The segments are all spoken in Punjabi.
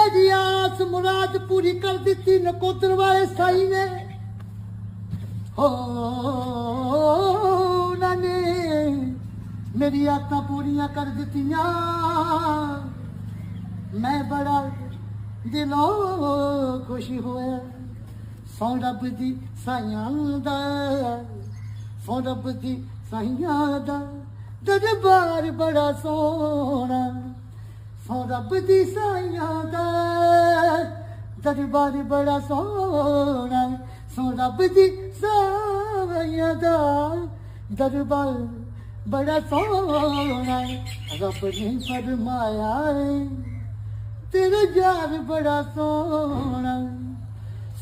ਆਸ ਮੁਰਾਦ ਪੂਰੀ ਕਰ ਦਿੱਤੀ, ਨਕੋਦਰ ਵਾਲੇ ਸਾਈ ਨੇ। ਹੋ ਉਹਨਾਂ ਨੇ ਮੇਰੀ ਆਤਾਂ ਪੂਰੀਆਂ ਕਰ ਦਿੱਤੀਆਂ। ਮੈਂ ਬੜਾ ਦਿਲੋਂ ਖੁਸ਼ ਹੋਇਆ। ਸੌ ਰੱਬ ਦੀ ਸਾਈਆਂ ਦਾ, ਸੌ ਰੱਬ ਦੀ ਸਾਈਆਂ ਦਾ, ਦਰਬਾਰ ਬੜਾ ਸੋਹਣਾ। ਸੌ ਰੱਬ ਦੀ। ਸਾਈਆਂ ਦਾ ਦਰਬਾਰ ਬੜਾ ਸੋਹਣਾ ਸੌ ਰੱਬ ਦੀ। ਸਾਈਆਂ ਦਾ ਦਰਬਾਰ ਬੜਾ ਸੋਹਣਾ ਰੱਬ ਨੇ ਫਰਮਾਇਆ ਏ ਤੇਰਾ ਯਾਰ ਬੜਾ ਸੋਹਣਾ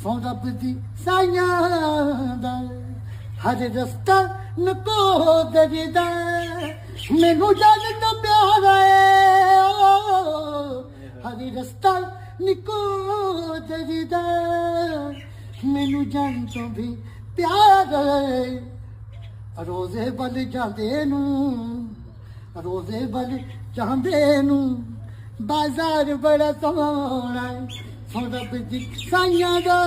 ਸੋ ਰੱਬ ਦੀ ਸਾਈਆਂ ਦਾ ਹਰ ਰਸਤਾ ਨਕੋ ਦਰਦਾ ਮੈਨੂੰ ਜਾਨ ਰਸਤਾ ਨਿਕੋ ਦਰਦਾ ਮੈਨੂੰ ਜਾਨ ਤੋਂ ਵੀ ਪਿਆਰ ਰੋਜ਼ੇ ਵੱਲ ਜਾਂਦੇ ਨੂੰ, ਰੋਜ਼ੇ ਵੱਲ ਜਾਂਦੇ ਨੂੰ। ਬਾਜ਼ਾਰ ਬੜਾ ਸੋਹਣਾ ਹੈ। ਸੋਦਾ ਬਿੱਦੀ ਸਾਈਆਂ ਦਾ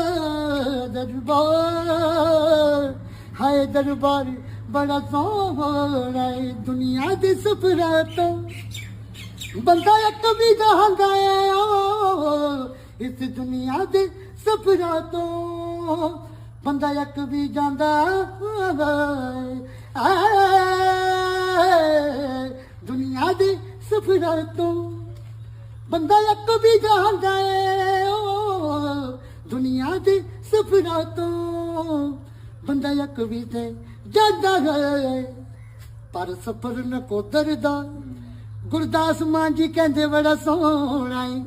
ਦਰਬਾਰ। ਹਾਏ ਦਰਬਾਰ ਬੜਾ ਸੋਹਣਾ ਹੈ। ਦੁਨੀਆ ਦੇ ਸਫਰਾਂ ਤੋਂ ਬੰਦਾ ਇੱਕ ਵੀ ਜਾਂਦਾ ਏ ਓ, ਇਸ ਦੁਨੀਆ ਦੇ ਸਫਰਾਂ ਤੋਂ। ਬੰਦਾ ਇੱਕ ਵੀ ਜਾਂਦਾ ਹੈ ਦੁਨੀਆ ਦੇ ਸਫਰਾਂ ਤੋਂ। ਬੰਦਾ ਇੱਕ ਵੀ ਜਾਂਦਾ ਏ ਓ, ਦੁਨੀਆ ਦੇ ਸਫਰਾਂ ਤੋਂ। ਬੰਦਾ ਇੱਕ ਵੀ ਤੇ ਜਾਂਦਾ ਹੈ। ਪਰ ਸਫਰ ਨਕੋਦਰ ਦਾ ਗੁਰਦਾਸ ਮਾਂ ਜੀ ਕਹਿੰਦੇ ਬੜਾ ਸੋਹਣਾ ਏ।